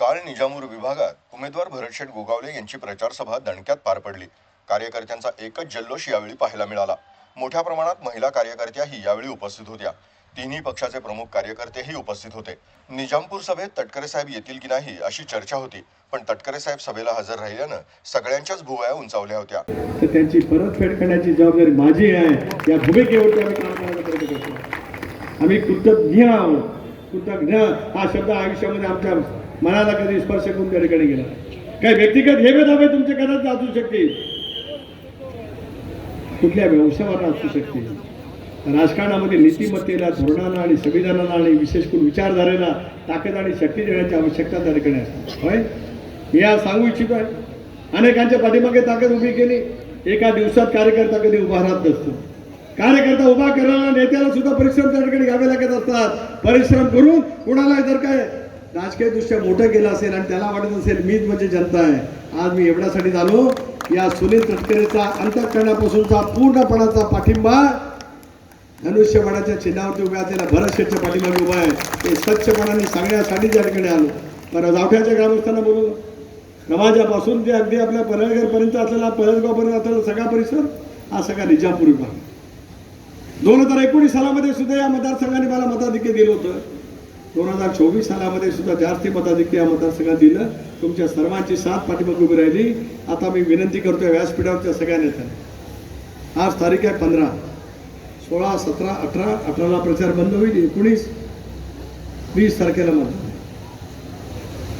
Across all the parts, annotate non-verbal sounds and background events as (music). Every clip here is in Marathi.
काल निजामूर विभागात उमेदवार भरतशेठ गोगावले यांची प्रचार सभा दणक्यात पार पडली. कार्यकर्त्यांचा एकच जल्लोष यावेळी पाहायला मिळाला. मोठ्या प्रमाणात महिला कार्यकर्त्याही यावेळी उपस्थित होत्या. तिन्ही पक्षाचे प्रमुख कार्यकर्तेही उपस्थित होते. निजामपूर सभेत तटकरे साहेब येतील की नाही अशी चर्चा होती पण तटकरे साहेब सभेला हजर राहिल्यानं सगळ्यांच्याच भुवया उंचावल्या होत्या. तर त्यांची परतफेड करण्याची जबाबदारी माझी आहे. या भूमिकेवरती आम्ही काम करण्याचा प्रयत्न करतो आम्ही कृतज्ञ आहोत. कृतज्ञ. हा शब्द आयुष्यामध्ये आमच्या मनाला कधी स्पर्श करून त्या ठिकाणी गेला. काही व्यक्तिगत हे दावे तुमचे कदाचित असू शकतील कुठल्या व्यवसायावर असू शकतील राजकारणामध्ये नीतिमत्तेला धोरणाला आणि संविधानाला आणि विशेष करून विचारधारेला ताकद आणि शक्ती देण्याची आवश्यकता त्या ठिकाणी असते. होय? मी आज सांगू इच्छितो आहे. अनेकांच्या पाठीमागे ताकद उभी केली. एका दिवसात कार्यकर्ता कधी उभा राहत नसतो. कार्यकर्ता उभा करणारा नेत्याला सुद्धा परिश्रम त्या ठिकाणी घ्यावे लागत असतात. परिश्रम करून कुणाला जर काय राजकीय दृष्ट्या मोठं केलं असेल आणि त्याला वाटत असेल मीच म्हणजे जनता आहे. आज मी एवढ्यासाठी झालो. या सुनील तटकरेचा अंतकरणापासूनचा पूर्णपणाचा पाठिंबा धनुष्यबाणाच्या चिन्हावरती उभ्या असलेल्या भरत शेठच्या पाठीमागे उभा आहे. ते स्वच्छपणाने सांगण्यासाठी त्या ठिकाणी आलो. पर जावठ्याच्या ग्रामस्थांना बोलवलं. समाजापासून ते अगदी आपल्या पलळगडपर्यंत असलेला पलळगावपर्यंत असलेला सगळा परिसर हा सगळा निजामपूर विभाग दोन हजार एकोणीस सालामध्ये सुद्धा या मतदारसंघाने मला मताधिक्य दिलं होतं. दोन हजार चोवीस सालामध्ये सुद्धा जास्ती मताधिक्य या मतदारसंघात दिलं. तुमच्या सर्वांची साथ पाठीमागे उभी राहिली. आता मी विनंती करतोय व्यासपीठावरच्या सगळ्या नेत्यांना. आज तारीख आहे पंधरा. सोळा सतरा अठरा अठराला प्रचार बंद होईल. एकोणीस वीस तारखेला मतदान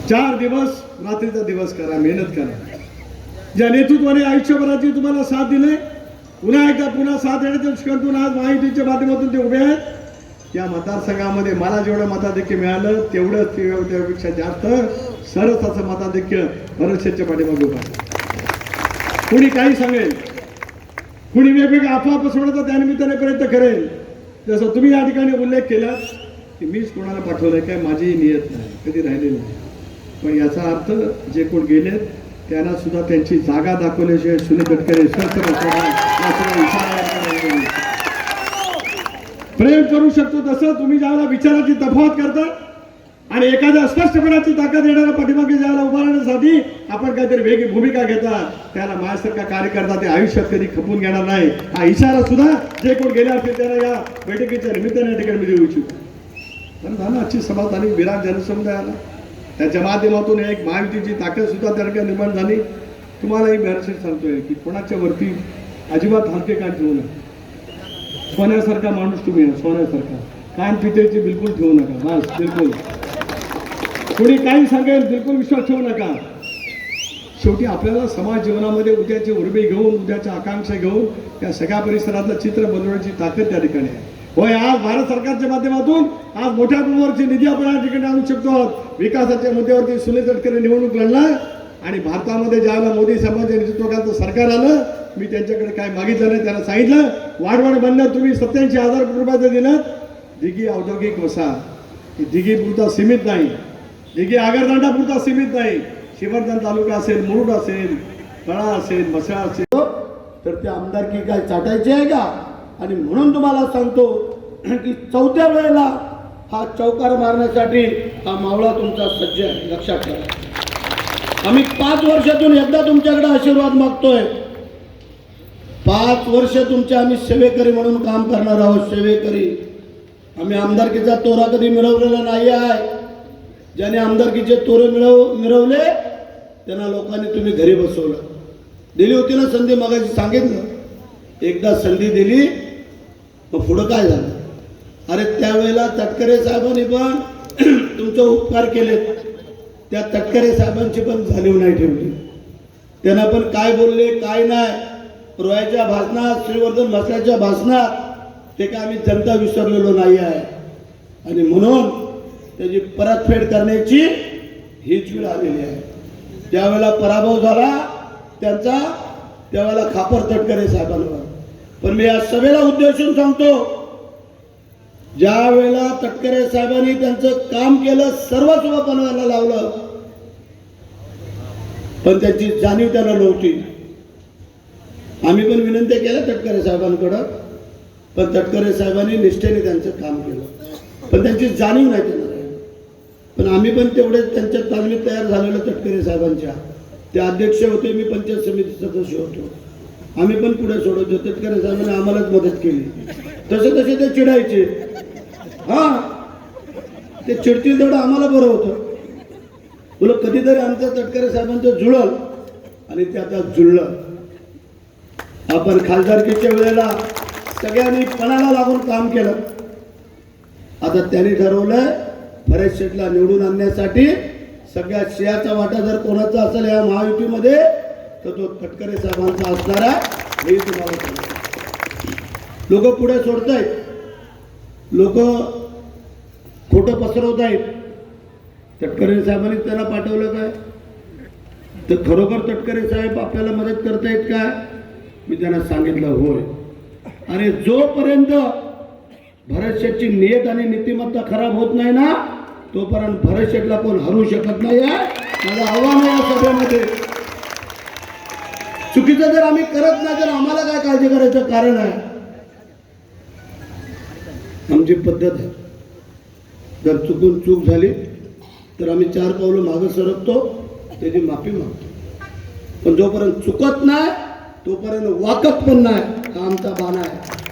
चार दिवस रात्रीचा दिवस करा मेहनत करा. ज्या नेतृत्वाने आयुष्यभराची तुम्हाला साथ दिले पुन्हा एकदा पुन्हा साथ देण्याच्या दृष्टिकोनातून आज माहितीच्या माध्यमातून ते उभे आहेत. या मतदारसंघामध्ये मला जेवढं मताधिक्य मिळालं तेवढं त्यापेक्षा जास्त सरस असं मताधिक्य भरतशेठच्या पाठीमागे उभा कुणी काही सांगेल? कुणी वेगवेगळ्या अफवा पसरवण्याचा त्यानिमित्ताने प्रयत्न करेल. जसं तुम्ही या ठिकाणी उल्लेख केला की मीच कोणाला पाठवलंय काय माझी नियत नाही कधी राहिलेली नाही. पण याचा अर्थ जे कोण गेलेत त्यांना सुद्धा त्यांची जागा दाखवल्याशिवाय सुनील तटकरे स्वस्थ प्रेम करू शकतो तसं तुम्ही ज्यावेळेला विचाराची तफावत करता आणि एखाद्या स्पष्टपणाची ताकद येणाऱ्या पाठीमागे ज्याला उभारण्यासाठी आपण काहीतरी वेगळी भूमिका घेता त्याला माझ्यासारखा कार्यकर्ता ते आयुष्यात कधी खपून घेणार नाही. हा इशारा सुद्धा जे कोण गेले असतील त्याला या बैठकीच्या निमित्ताने या ठिकाणी मी देऊ इच्छितो. पण झालं आजची सभा झाली विराट जनसमुदायाला. त्या माध्यमातून एक महायुतीची ताकद सुद्धा त्या ठिकाणी निर्माण झाली. तुम्हालाही मॅरेज सांगतोय की कोणाच्या वरती अजिबात हलके काय ठेवू नये सोन्यासारखा माणूस तुम्ही सोन्यासारखा. कान पितेची बिलकुल ठेवू नका बस बिलकुल. कोणी काही सांगेल बिलकुल विश्वास ठेवू नका. शेवटी आपल्याला समाज जीवनामध्ये उद्याची उर्मी घेऊन उद्याच्या आकांक्षा घेऊन त्या सगळ्या परिसरातलं चित्र बनवण्याची ताकद त्या ठिकाणी आहे. होय आज भारत सरकारच्या माध्यमातून आज मोठ्या प्रमाणावरची निधी आपण या ठिकाणी आणू शकतो. आहोत विकासाच्या मुद्द्यावरती सुनील तटकरे निवडणूक लढला आणि भारतामध्ये ज्यावेळेला मोदी साहेबांच्या नेतृत्वाखालचं सरकार आलं मी त्यांच्याकडे काय मागितलं नाही त्यांना सांगितलं वाढवण बनणार तुम्ही सत्याऐंशी हजार कोटी रुपयाचं दिलं. दिघी औद्योगिक वसा ही दिघी पुरता सीमित नाही दिघी आगरदांडा पुरता सीमित नाही शिवर्धन तालुका असेल मुरुड असेल तळा असेल मसाळा असेल तर ते आमदारकी काय चाटायची आहे का? आणि म्हणून तुम्हाला सांगतो की चौथ्या वेळेला हा चौकार मारण्यासाठी हा मावळा तुमचा सज्ज आहे. लक्षात ठेवा. आम्ही पाच वर्षातून एकदा तुमच्याकडे आशीर्वाद मागतोय. पाच वर्ष तुमचे आम्ही सेवेकरी म्हणून काम करणार आहोत सेवेकरी. आम्ही आमदारकीचा तोरा कधी मिळवलेला नाही आहे. ज्याने आमदारकीचे तोरे मिळव मिळवले त्यांना लोकांनी तुम्ही घरी बसवलं. दिली होती ना संधी मागायची सांगितलं? एकदा संधी दिली मग पुढं काय झालं? अरे त्यावेळेला तटकरे साहेबांनी पण (clears throat) तुमचे उपकार केलेत. त्या तटकरे साहेबांची पण जाणीव नाही ठेवली. त्यांना पण काय बोलले काय नाही. रोयाच्या भाषणात श्रीवर्धन भसल्याच्या भाषणात ते काय आम्ही जनता विसरलेलो नाही आहे. आणि म्हणून त्याची परतफेड करण्याची हीच वेळ आलेली आहे. ज्यावेळेला पराभव झाला त्यांचा त्यावेळेला खापर तटकरे साहेबांवर. पण मी या सभेला उद्देशून सांगतो ज्या वेळेला तटकरे साहेबांनी त्यांचं काम केलं सर्वस्व बनवायला लावलं. पण त्याची जाणीव त्याला नव्हती. आम्ही पण विनंती केल्या तटकरे साहेबांकडं पण तटकरे साहेबांनी निष्ठेने त्यांचं काम केलं. पण त्यांची जाणीव नाही त्यांना. पण आम्ही पण तेवढेच त्यांच्या तालमीत तयार झालेलं तटकरे साहेबांच्या. ते अध्यक्ष होते मी पंचायत समिती सदस्य होतो. आम्ही पण पुढे सोडवतो. तटकरे साहेबांनी आम्हालाच मदत केली. तसे तसे ते चिडायचे. हा. ते चिडतील तेवढं आम्हाला बरं होतं. तुला कधीतरी आमचं तटकरे साहेबांचं जुळल आणि ते आता जुळलं. आपण खासदारकीच्या वेळेला सगळ्यांनी पणाला लागून काम केलं. आता त्यांनी ठरवलंय फरेश शेटला निवडून आणण्यासाठी सगळ्या शियाचा वाटा जर कोणाचा असेल या महायुतीमध्ये तर तो तटकरे साहेबांचा असणार आहे हे तुम्हाला लोक पुढे सोडतायत. लोक खोटं पसरवत आहेत. तटकरे साहेबांनी त्याला पाठवलं काय? तर खरोखर तटकरे साहेब आपल्याला मदत करतायत काय मी त्यांना सांगितलं होय. अरे जोपर्यंत भरत शेठची नियत आणि नीतिमत्ता खराब होत नाही ना तोपर्यंत भरत शेठला कोण हरू शकत नाही आहे माझं आव्हान आहे या सभेमध्ये. चुकीचं जर आम्ही करत नाही तर आम्हाला काय काळजी करायचं? कारण आहे आमची पद्धत आहे. जर चुकून चूक झाली तर आम्ही चार पावलं मागं सरकतो त्याची माफी मागतो. पण जोपर्यंत चुकत नाही तोपर्यंत वाकत पण नाही हा आमचा बाणा आहे.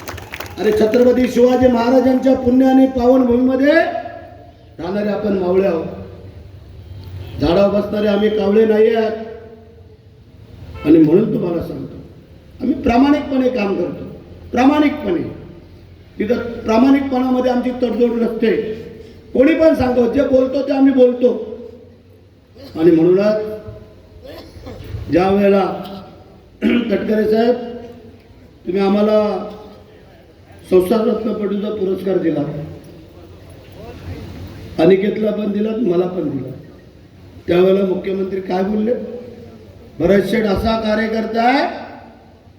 अरे छत्रपती शिवाजी महाराजांच्या पुण्य आणि पावनभूमीमध्ये राहणारे आपण मावळे आहोत. झाडावर बसणारे आम्ही कावळे नाही आहेत. आणि म्हणून तुम्हाला सांगतो आम्ही प्रामाणिकपणे काम करतो. प्रामाणिकपणे. तिथं प्रामाणिकपणामध्ये आमची तडजोड नसते. कोणी पण सांगतो जे बोलतो ते आम्ही बोलतो. आणि म्हणूनच ज्या वेळेला (clears throat) तटकरे साहेब तुम्ही आम्हाला संसाररत्न पुरस्कार दिला. अनिकेतला पण दिला मला पण दिला. त्यावेळेला मुख्यमंत्री काय बोलले? भरत शेठ असा कार्यकर्ता आहे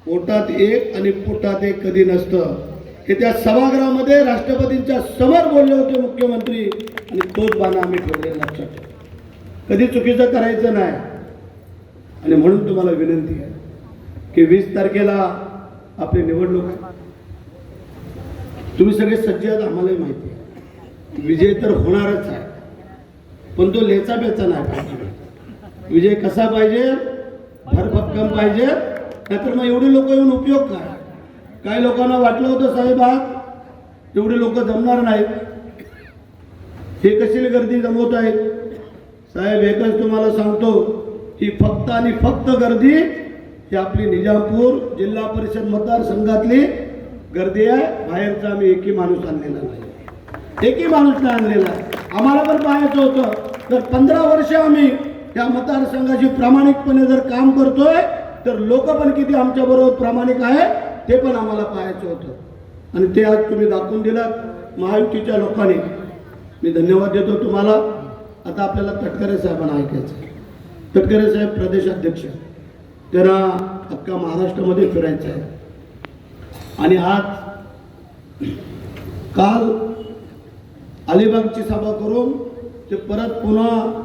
पोटात एक आणि पोटात एक कधी नसतं. हे त्या सभागृहामध्ये राष्ट्रपतींच्या समोर बोलले होते मुख्यमंत्री आणि तोच बाणा आम्ही ठेवले लक्षात कधी चुकीचं करायचं नाही. आणि म्हणून तुम्हाला विनंती आहे की वीस तारखेला आपली निवडणूक आहे. तुम्ही सगळे सज्ज आहात आम्हालाही माहिती आहे. विजय तर होणारच आहे. पण तो लेचा बेचा नाही पाहिजे. विजय कसा पाहिजे? भरभक्कम पाहिजे. नाहीतर मग एवढे लोक येऊन उपयोग काय? काही लोकांना वाटलं होतं साहेब आज एवढे लोक जमणार नाहीत. हे कशी गर्दी जमवत आहेत? साहेब एकच तुम्हाला सांगतो ही फक्त आणि फक्त गर्दी ही आपली निजामपूर जिल्हा परिषद मतदारसंघातली गर्दी आहे. बाहेरचा आम्ही एकही माणूस आणलेला नाही. एकही माणूस नाही आणलेला आहे. आम्हाला पण पाहायचं होतं. तर पंधरा वर्ष आम्ही या मतदारसंघाशी प्रामाणिकपणे जर काम करतोय तर लोक पण किती आमच्याबरोबर प्रामाणिक आहे. ते पण आम्हाला पाहायचं होतं. आणि ते आज तुम्ही दाखवून दिलात महायुतीच्या लोकांनी. मी धन्यवाद देतो तुम्हाला. आता आपल्याला तटकरे साहेबांना ऐकायचं आहे. तटकरे साहेब प्रदेशाध्यक्ष. त्यांना अख्खा महाराष्ट्रामध्ये फिरायचं आहे. आणि आज काल अलिबागची सभा करून ते परत पुन्हा